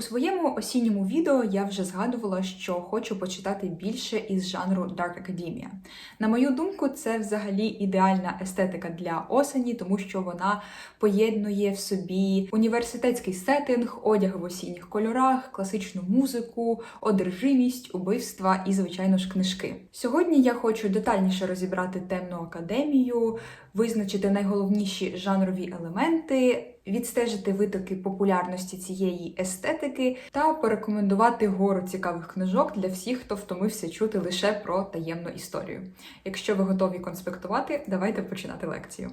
У своєму осінньому відео я вже згадувала, що хочу почитати більше із жанру Dark Academia. На мою думку, це взагалі ідеальна естетика для осені, тому що вона поєднує в собі університетський сеттинг, одяг в осінніх кольорах, класичну музику, одержимість, убивства і, звичайно ж, книжки. Сьогодні я хочу детальніше розібрати темну академію, визначити найголовніші жанрові елементи, відстежити витоки популярності цієї естетики та порекомендувати гору цікавих книжок для всіх, хто втомився чути лише про таємну історію. Якщо ви готові конспектувати, давайте починати лекцію.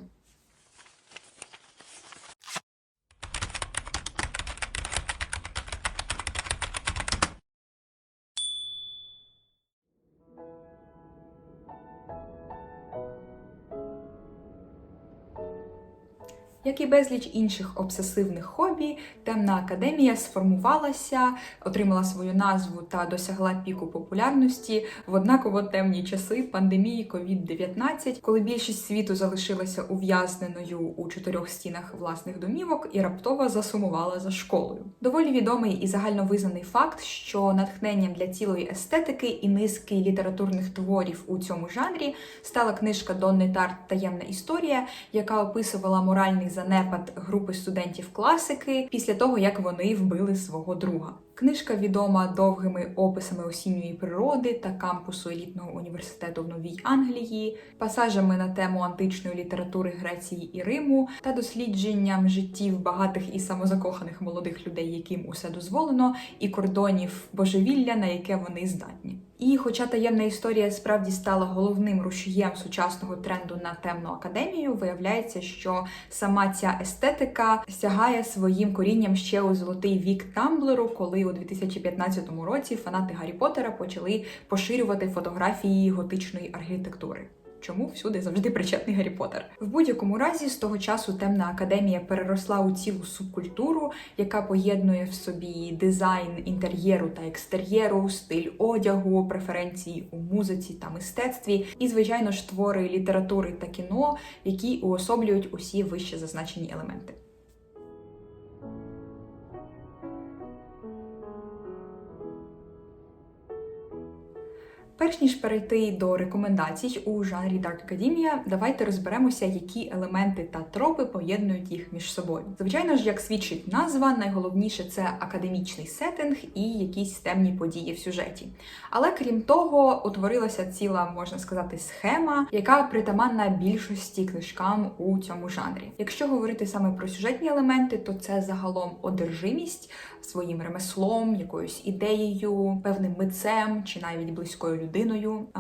Як і безліч інших обсесивних хобі, темна академія сформувалася, отримала свою назву та досягла піку популярності в однаково темні часи пандемії COVID-19, коли більшість світу залишилася ув'язненою у чотирьох стінах власних домівок і раптово засумувала за школою. Доволі відомий і загальновизнаний факт, що натхненням для цілої естетики і низки літературних творів у цьому жанрі стала книжка Донни Тарт Таємна історія, яка описувала моральний занепад групи студентів класики після того, як вони вбили свого друга. Книжка відома довгими описами осінньої природи та кампусу елітного університету в Новій Англії, пасажами на тему античної літератури Греції і Риму та дослідженням життів багатих і самозакоханих молодих людей, яким усе дозволено, і кордонів божевілля, на яке вони здатні. І, хоча таємна історія справді стала головним рушієм сучасного тренду на темну академію, виявляється, що сама ця естетика сягає своїм корінням ще у золотий вік Тамблеру, коли у 2015 році фанати Гаррі Поттера почали поширювати фотографії готичної архітектури. Чому всюди завжди причетний Гаррі Поттер? В будь-якому разі, з того часу темна академія переросла у цілу субкультуру, яка поєднує в собі дизайн інтер'єру та екстер'єру, стиль одягу, преференції у музиці та мистецтві, і, звичайно ж, твори літератури та кіно, які уособлюють усі вище зазначені елементи. Перш ніж перейти до рекомендацій у жанрі Dark Academia, давайте розберемося, які елементи та тропи поєднують їх між собою. Звичайно ж, як свідчить назва, найголовніше це академічний сеттинг і якісь темні події в сюжеті. Але крім того, утворилася ціла, можна сказати, схема, яка притаманна більшості книжкам у цьому жанрі. Якщо говорити саме про сюжетні елементи, то це загалом одержимість своїм ремеслом, якоюсь ідеєю, певним митцем чи навіть близькою людиною,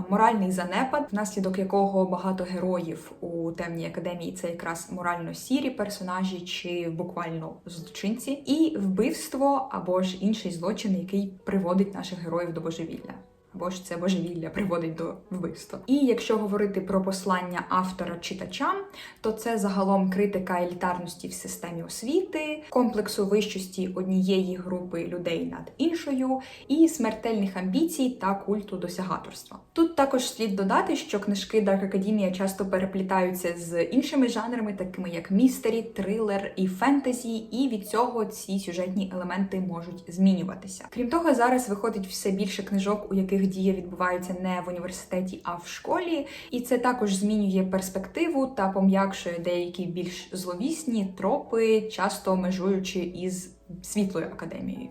моральний занепад, внаслідок якого багато героїв у темній академії це якраз морально сірі персонажі чи буквально злочинці, і вбивство або ж інший злочин, який приводить наших героїв до божевілля. Або ж це божевілля приводить до вбивства. І якщо говорити про послання автора читачам, то це загалом критика елітарності в системі освіти, комплексу вищості однієї групи людей над іншою, і смертельних амбіцій та культу досягаторства. Тут також слід додати, що книжки Dark Academia часто переплітаються з іншими жанрами, такими як містері, трилер і фентезі, і від цього ці сюжетні елементи можуть змінюватися. Крім того, зараз виходить все більше книжок, у яких дія відбувається не в університеті, а в школі, і це також змінює перспективу та пом'якшує деякі більш зловісні тропи, часто межуючи із світлою академією.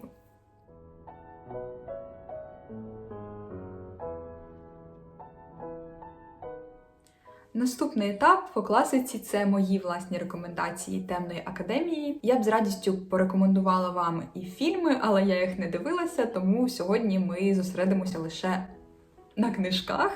Наступний етап по класиці це мої власні рекомендації темної академії. Я б з радістю порекомендувала вам і фільми, але я їх не дивилася, тому сьогодні ми зосередимося лише на книжках.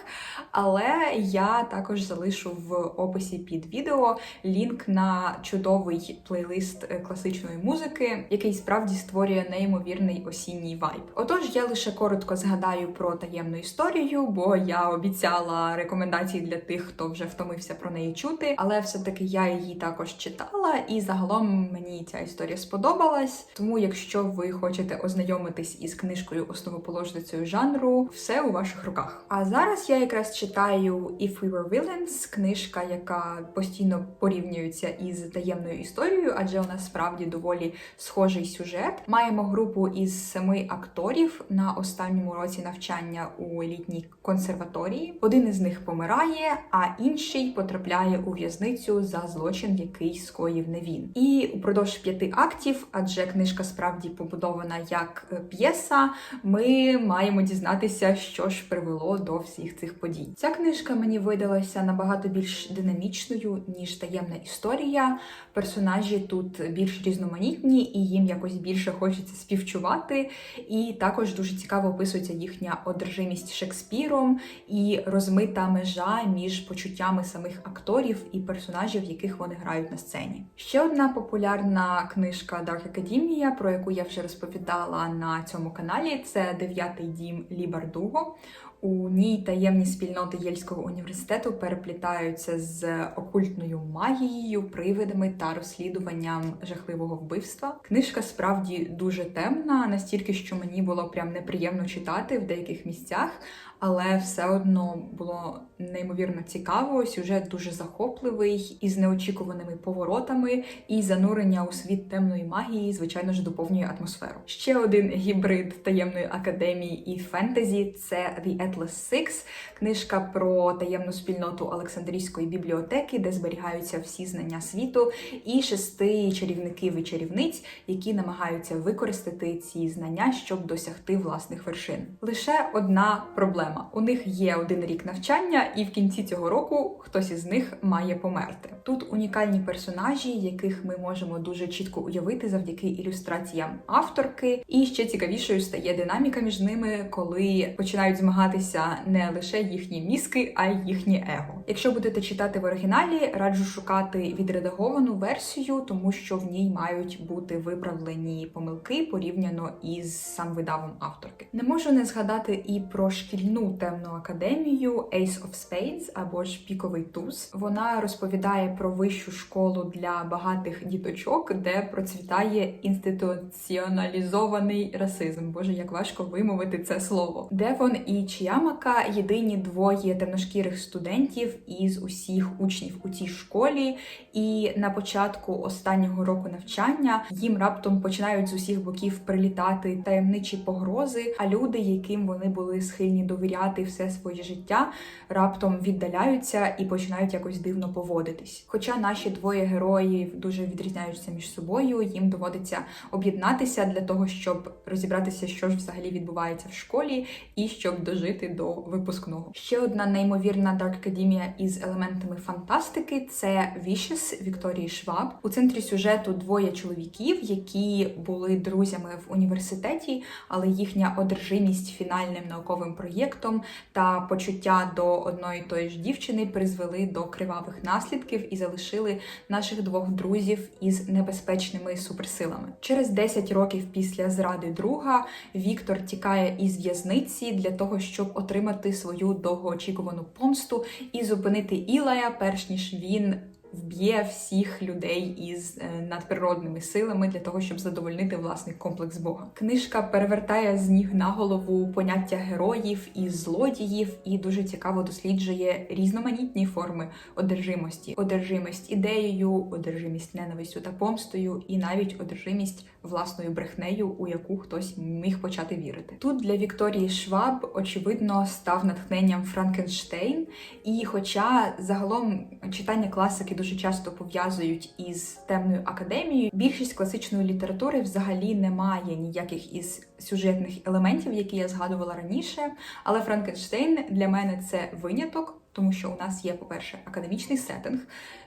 Але я також залишу в описі під відео лінк на чудовий плейлист е, класичної музики, який справді створює неймовірний осінній вайб. Отож, я лише коротко згадаю про таємну історію, бо я обіцяла рекомендації для тих, хто вже втомився про неї чути. Але все-таки я її також читала, і загалом мені ця історія сподобалась. Тому, якщо ви хочете ознайомитись із книжкою основоположницею жанру, все у ваших руках. Жах. А зараз я якраз читаю If We Were Villains, книжка, яка постійно порівнюється із таємною історією, адже у нас справді доволі схожий сюжет. Маємо групу із семи акторів на останньому році навчання у елітній консерваторії. Один із них помирає, а інший потрапляє у в'язницю за злочин, який скоїв не він. І упродовж п'яти актів, адже книжка справді побудована як е, п'єса, ми маємо дізнатися, що ж привело до всіх цих подій. Ця книжка мені видалася набагато більш динамічною ніж таємна історія. Персонажі тут більш різноманітні, і їм якось більше хочеться співчувати. І також дуже цікаво описується їхня одержимість Шекспіром і розмита межа між почуттями самих акторів і персонажів, яких вони грають на сцені. Ще одна популярна книжка Dark Academia, про яку я вже розповідала на цьому каналі, це дев'ятий дім Лі Бардуго. У ній таємні спільноти Єльського університету переплітаються з окультною магією, привидами та розслідуванням жахливого вбивства. Книжка справді дуже темна, настільки, що мені було прям неприємно читати в деяких місцях, але все одно було неймовірно цікаво. Сюжет дуже захопливий із неочікуваними поворотами, і занурення у світ темної магії, звичайно ж, доповнює атмосферу. Ще один гібрид таємної академії і фентезі це The Atlas Six, книжка про таємну спільноту Олександрійської бібліотеки, де зберігаються всі знання світу, і шести чарівників і чарівниць, які намагаються використати ці знання, щоб досягти власних вершин. Лише одна проблема: у них є один рік навчання, і в кінці цього року хтось із них має померти. Тут унікальні персонажі, яких ми можемо дуже чітко уявити завдяки ілюстраціям авторки. І ще цікавішою стає динаміка між ними, коли починають змагатися не лише їхні мізки, а й їхнє его. Якщо будете читати в оригіналі, раджу шукати відредаговану версію, тому що в ній мають бути виправлені помилки порівняно із сам видавом авторки. Не можу не згадати і про шкільну темну академію Ace of Spades або ж Піковий туз. Вона розповідає про вищу школу для багатих діточок, де процвітає інституціоналізований расизм. Боже, як важко вимовити це слово. Девон і Чіямака єдині двоє темношкірих студентів із усіх учнів у цій школі. І на початку останнього року навчання їм раптом починають з усіх боків прилітати таємничі погрози. А люди, яким вони були схильні довіряти все своє життя, раптом віддаляються і починають якось дивно поводитись. Хоча наші двоє героїв дуже відрізняються між собою, їм доводиться об'єднатися для того, щоб розібратися, що ж взагалі відбувається в школі, і щоб дожити до випускного. Ще одна неймовірна Dark Academia із елементами фантастики це Vicious Вікторії Шваб. У центрі сюжету двоє чоловіків, які були друзями в університеті, але їхня одержимість фінальним науковим проєктом та почуття до одної тої ж дівчини призвели до кривавих наслідків і залишили наших двох друзів із небезпечними суперсилами. Через 10 років після зради друга Віктор тікає із в'язниці для того, щоб отримати свою довгоочікувану помсту і зупинити Ілая, перш ніж він. Вб'є всіх людей із е, надприродними силами для того, щоб задовольнити власний комплекс Бога. Книжка перевертає з ніг на голову поняття героїв і злодіїв, і дуже цікаво досліджує різноманітні форми одержимості: одержимість ідеєю, одержимість ненавистю та помстою, і навіть одержимість власною брехнею, у яку хтось міг почати вірити. Тут для Вікторії Шваб очевидно став натхненням Франкенштейн, і хоча загалом читання класики дуже часто пов'язують із темною академією. Більшість класичної літератури взагалі не має ніяких із сюжетних елементів, які я згадувала раніше. Але Франкенштейн для мене це виняток. Тому що у нас є, по-перше, академічний сеттинг.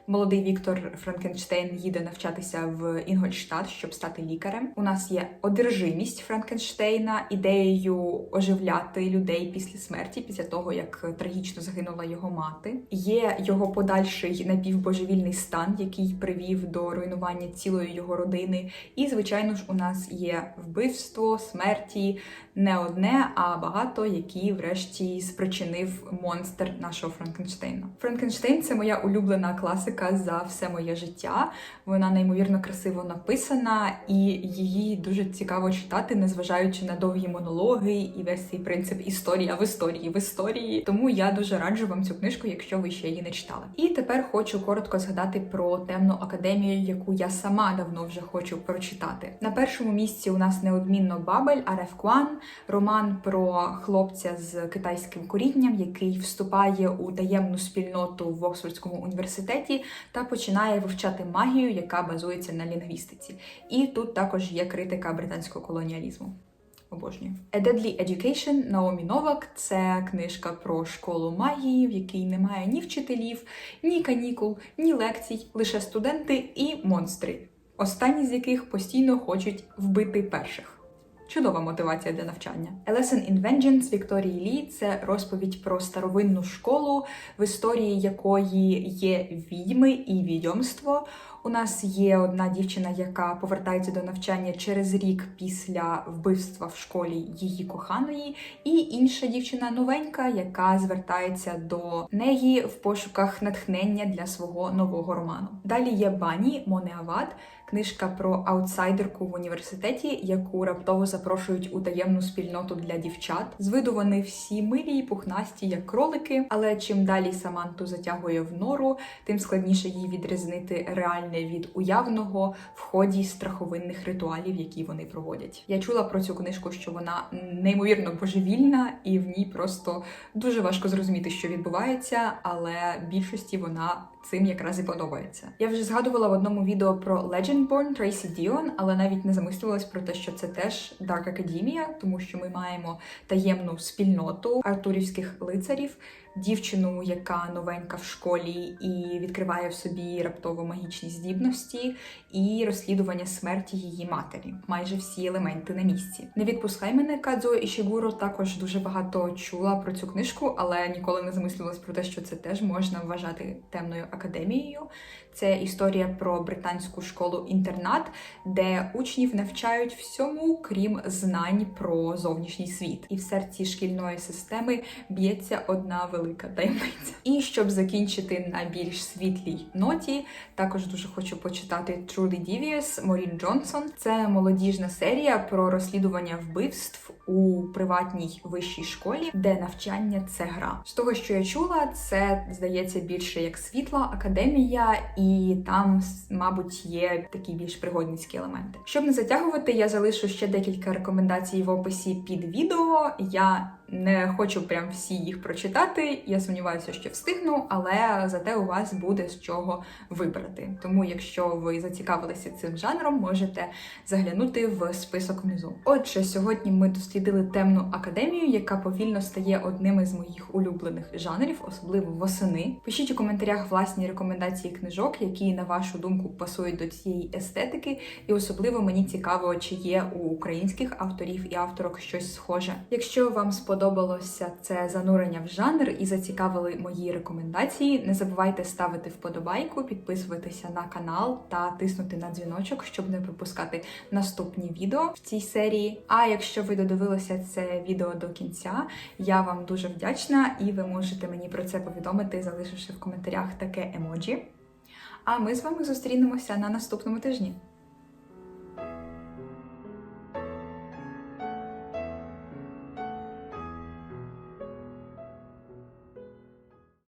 Молодий Віктор Франкенштейн їде навчатися в Інгольштадт, щоб стати лікарем. У нас є одержимість Франкенштейна ідеєю оживляти людей після смерті, після того як трагічно загинула його мати. Є його подальший напівбожевільний стан, який привів до руйнування цілої його родини. І, звичайно ж, у нас є вбивство, смерті не одне, а багато, які, врешті, спричинив монстр нашого Франкенштейна. Франкенштейн це моя улюблена класика за все моє життя. Вона неймовірно красиво написана, і її дуже цікаво читати, незважаючи на довгі монологи і весь цей принцип історія в історії в історії. Тому я дуже раджу вам цю книжку, якщо ви ще її не читали. І тепер хочу коротко згадати про темну академію, яку я сама давно вже хочу прочитати. На першому місці у нас неодмінно Бабель Ареф Куан, роман про хлопця з китайським корінням, який вступає у таємну спільноту в Оксфордському університеті та починає вивчати магію, яка базується на лінгвістиці. І тут також є критика британського колоніалізму. Обожнюю. A Deadly Education Наомі Новак це книжка про школу магії, в якій немає ні вчителів, ні канікул, ні лекцій, лише студенти і монстри, останні з яких постійно хочуть вбити перших. Чудова мотивація для навчання. A Lesson in Vengeance Вікторії Лі це розповідь про старовинну школу, в історії якої є відьми і відьомство. У нас є одна дівчина, яка повертається до навчання через рік після вбивства в школі її коханої, і інша дівчина новенька, яка звертається до неї в пошуках натхнення для свого нового роману. Далі є Бані Монеават, книжка про аутсайдерку в університеті, яку раптово запрошують у таємну спільноту для дівчат. З виду вони всі милі і пухнасті, як кролики. Але чим далі Саманту затягує в нору, тим складніше їй відрізнити реальне від уявного в ході страховинних ритуалів, які вони проводять. Я чула про цю книжку, що вона неймовірно божевільна, і в ній просто дуже важко зрозуміти, що відбувається, але більшості вона цим якраз і подобається. Я вже згадувала в одному відео про Legendborn Трейсі Діон, але навіть не замислювалась про те, що це теж Dark Academia, тому що ми маємо таємну спільноту артурівських лицарів. Дівчину, яка новенька в школі і відкриває в собі раптово магічні здібності, і розслідування смерті її матері. Майже всі елементи на місці. Не відпускай мене Кадзо і Шігуро також дуже багато чула про цю книжку, але ніколи не замислювалась про те, що це теж можна вважати темною академією. Це історія про британську школу-інтернат, де учнів навчають всьому, крім знань про зовнішній світ. І в серці шкільної системи б'ється одна велика таємниця. І щоб закінчити на більш світлій ноті, також дуже хочу почитати Truly Devious Морін Джонсон. Це молодіжна серія про розслідування вбивств у приватній вищій школі, де навчання це гра. З того, що я чула, це здається більше як світла академія, і там, мабуть, є такі більш пригодницькі елементи. Щоб не затягувати, я залишу ще декілька рекомендацій в описі під відео. Я не хочу прям всі їх прочитати. Я сумніваюся, що встигну, але зате у вас буде з чого вибрати. Тому, якщо ви зацікавилися цим жанром, можете заглянути в список внизу. Отже, сьогодні ми дослідили темну академію, яка повільно стає одним із моїх улюблених жанрів, особливо восени. Пишіть у коментарях власні рекомендації книжок, які на вашу думку пасують до цієї естетики, і особливо мені цікаво, чи є у українських авторів і авторок щось схоже. Якщо вам сподобалося це занурення в жанр і зацікавили мої рекомендації, не забувайте ставити вподобайку, підписуватися на канал та тиснути на дзвіночок, щоб не пропускати наступні відео в цій серії. А якщо ви додивилися це відео до кінця, я вам дуже вдячна, і ви можете мені про це повідомити, залишивши в коментарях таке емоджі. А ми з вами зустрінемося на наступному тижні.